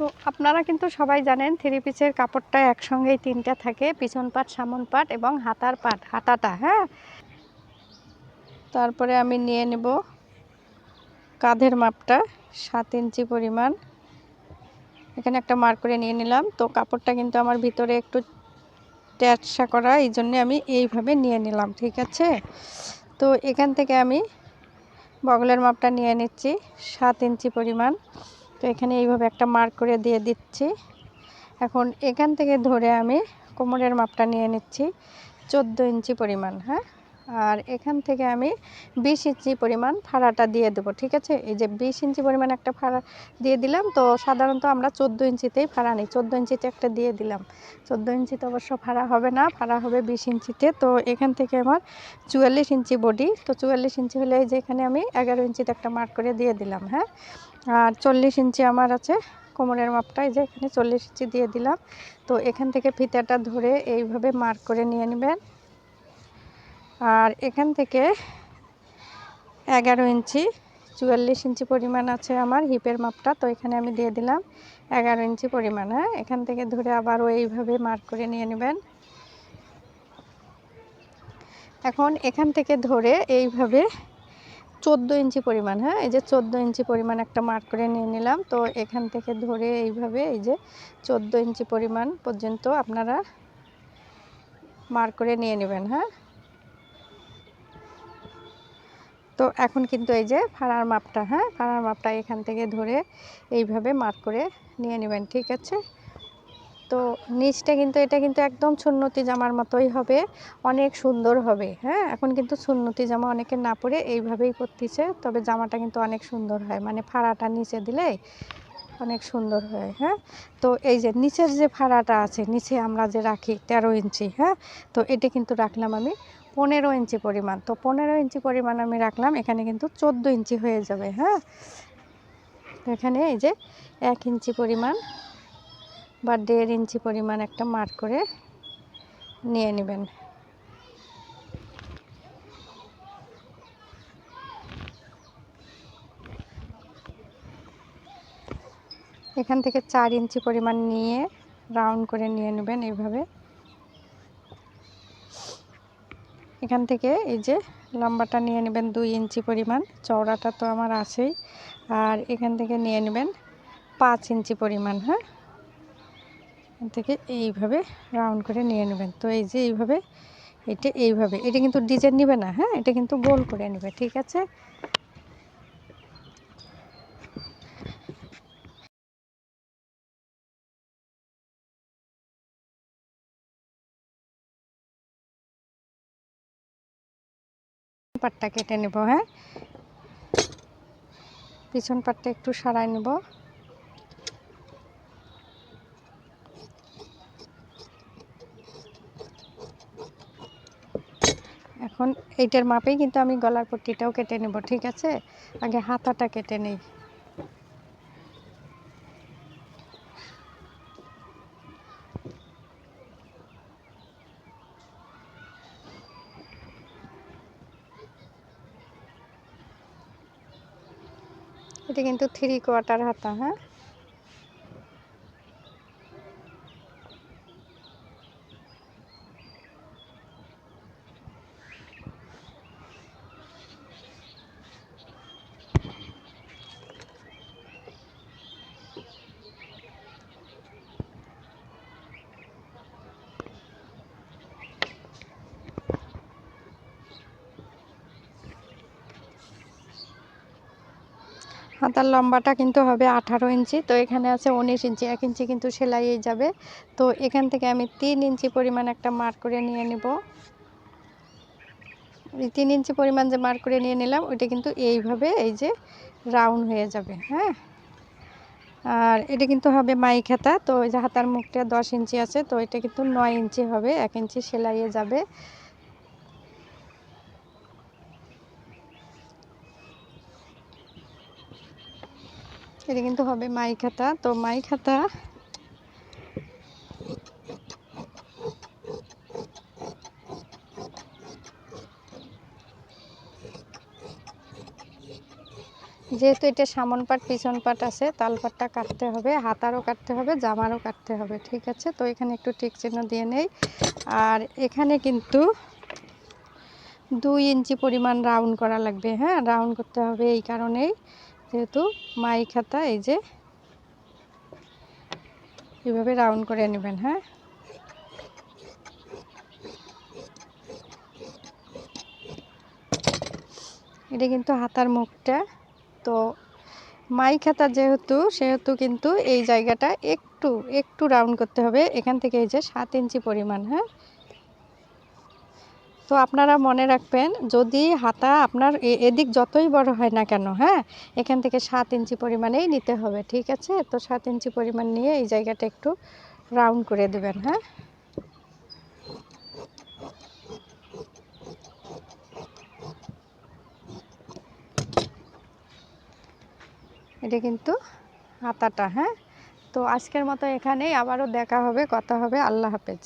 তো আপনারা কিন্তু সবাই জানেন থ্রি পিসের কাপড়টা একসঙ্গেই তিনটা থাকে, পিছন পাট, সামন পাট এবং হাতার পাট, হাতাটা হ্যাঁ? তারপরে আমি নিয়ে নেব কাঁধের মাপটা, সাত ইঞ্চি পরিমাণ। এখানে একটা মার্ক করে নিয়ে নিলাম। তো কাপড়টা কিন্তু আমার ভিতরে একটু ট্যাটসা করা, এই জন্যে আমি এইভাবে নিয়ে নিলাম, ঠিক আছে? তো এখান থেকে আমি বগলের মাপটা নিয়ে নিচ্ছি, সাত ইঞ্চি পরিমাণ। তো এখানে এইভাবে একটা মার্ক করে দিয়ে দিচ্ছি। এখন এখান থেকে ধরে আমি কোমরের মাপটা নিয়ে নিচ্ছি, চোদ্দ ইঞ্চি পরিমাণ হ্যাঁ? আর এখান থেকে আমি বিশ ইঞ্চি পরিমাণ ফাড়াটা দিয়ে দেবো, ঠিক আছে? এই যে বিশ ইঞ্চি পরিমাণ একটা ফাড়া দিয়ে দিলাম, তো সাধারণত আমরা চোদ্দ ইঞ্চিতেই ফাড়া নিই। চোদ্দ ইঞ্চিতে একটা দিয়ে দিলাম। চোদ্দ ইঞ্চিতে অবশ্য ফাড়া হবে না, ফাড়া হবে বিশ ইঞ্চিতে। তো এখান থেকে আমার চুয়াল্লিশ ইঞ্চি বডি, তো চুয়াল্লিশ ইঞ্চি হলে এই যে এখানে আমি এগারো ইঞ্চিতে একটা মার্ক করে দিয়ে দিলাম হ্যাঁ? আর চল্লিশ ইঞ্চি আমার আছে, কোমরের মাপটা এই যে এখানে চল্লিশ ইঞ্চি দিয়ে দিলাম। তো এখান থেকে ফিতাটা ধরে এইভাবে মার্ক করে নিয়ে নেবেন। আর এখান থেকে এগারো ইঞ্চি, চুয়াল্লিশ ইঞ্চি পরিমাণ আছে আমার হিপের মাপটা, তো এখানে আমি দিয়ে দিলাম এগারো ইঞ্চি পরিমাণ। হ্যাঁ এখান থেকে ধরে আবারও এইভাবে মার্ক করে নিয়ে নেবেন। এখন এখান থেকে ধরে এইভাবে চোদ্দ ইঞ্চি পরিমাণ হ্যাঁ? এই যে চোদ্দ ইঞ্চি পরিমাণ একটা মার্ক করে নিয়ে নিলাম। তো এখান থেকে ধরে এইভাবে এই যে চোদ্দ ইঞ্চি পরিমাণ পর্যন্ত আপনারা মার্ক করে নিয়ে নেবেন হ্যাঁ? তো এখন কিন্তু এই যে ফাড়ার মাপটা হ্যাঁ? ফাড়ার মাপটা এখান থেকে ধরে এইভাবে মার্ক করে নিয়ে নেবেন, ঠিক আছে? তো নিচটা কিন্তু, এটা কিন্তু একদম সুন্নতি জামার মতোই হবে, অনেক সুন্দর হবে হ্যাঁ? এখন কিন্তু সুন্নতি জামা অনেকে না পরে এইভাবেই করতেছে তবে জামাটা কিন্তু অনেক সুন্দর হয় মানে ফাড়াটা নিচে দিলে অনেক সুন্দর হয় হ্যাঁ? তো এই যে নিচের যে ফাড়াটা আছে, নিচে আমরা যে রাখি তেরো ইঞ্চি হ্যাঁ? তো এটা কিন্তু রাখলাম আমি পনেরো ইঞ্চি পরিমাণ, তো পনেরো ইঞ্চি পরিমাণ আমি রাখলাম, এখানে কিন্তু চোদ্দ ইঞ্চি হয়ে যাবে হ্যাঁ? এখানে এই যে এক ইঞ্চি পরিমাণ বা দেড় ইঞ্চি পরিমাণ একটা মার করে নিয়ে নেবেন। এখান থেকে চার ইঞ্চি পরিমাণ নিয়ে রাউন্ড করে নিয়ে নেবেন এইভাবে। এখান থেকে এই যে লম্বাটা নিয়ে নেবেন দুই ইঞ্চি পরিমাণ, চওড়াটা তো আমার আছেই। আর এখান থেকে নিয়ে নেবেন পাঁচ ইঞ্চি পরিমাণ হ্যাঁ? এখান থেকে এইভাবে রাউন্ড করে নিয়ে নেবেন। তো এই যে এইভাবে, এটা এইভাবে, এটা কিন্তু ডিজাইন নেবে না হ্যাঁ? এটা কিন্তু গোল করে নেবে, ঠিক আছে? পাটটা কেটে নেব হ্যাঁ? পিছন পাটটা একটু সারাই নেব এখন এইটার মাপেই কিন্তু আমি গলার পট্টিটাও কেটে নেব, ঠিক আছে? আগে হাতাটা কেটে নেই। এটা কিন্তু থ্রি কোয়ার্টার হাতা হ্যাঁ? হাতার লম্বাটা কিন্তু হবে আঠারো ইঞ্চি। তো এখানে আছে উনিশ ইঞ্চি, এক ইঞ্চি কিন্তু সেলাই যাবে। তো এখান থেকে আমি তিন ইঞ্চি পরিমাণ একটা মার্ক করে নিয়ে নেব। তিন ইঞ্চি পরিমাণ যে মার্ক করে নিয়ে নিলাম, ওইটা কিন্তু এইভাবে এই যে রাউন্ড হয়ে যাবে হ্যাঁ? আর এটা কিন্তু হবে মাই খাতা তো ওই যে হাতার মুখটা দশ ইঞ্চি আছে, তো এটা কিন্তু নয় ইঞ্চি হবে, এক ইঞ্চি সেলাইয়ে যাবে। এটা কিন্তু হবে মাই খাতা। তো মাই খাতা যেহেতু এটা সামন পাট, পিছন পাট আছে, তাল পাটটা কাটতে হবে, হাতারও কাটতে হবে, জামারও কাটতে হবে, ঠিক আছে? তো এখানে একটু টিক চিহ্ন দিয়ে নেই। আর এখানে কিন্তু দুই ইঞ্চি পরিমাণ রাউন্ড করা লাগবে হ্যাঁ? রাউন্ড করতে হবে এই কারণেই। যেহেতু মাই খাতা, এই যে এভাবে রাউন্ড করে নেবেন হ্যাঁ? এটা কিন্তু হাতার মুখটা। তো মাই খাতা যেহেতু, সেহেতু কিন্তু এই জায়গাটা একটু একটু রাউন্ড করতে হবে। এখান থেকে এই যে সাত ইঞ্চি পরিমাণ হ্যাঁ? তো আপনারা মনে রাখবেন, যদি হাতা আপনার এদিক যতই বড় হয় না কেন হ্যাঁ এখান থেকে সাত ইঞ্চি পরিমাণেই নিতে হবে, ঠিক আছে? তো সাত ইঞ্চি পরিমাণ নিয়ে এই জায়গাটা একটু রাউন্ড করে দেবেন হ্যাঁ? এটা কিন্তু হাতাটা হ্যাঁ? তো আজকের মতো এখানেই, আবারও দেখা হবে, কথা হবে, আল্লাহ হাফেজ।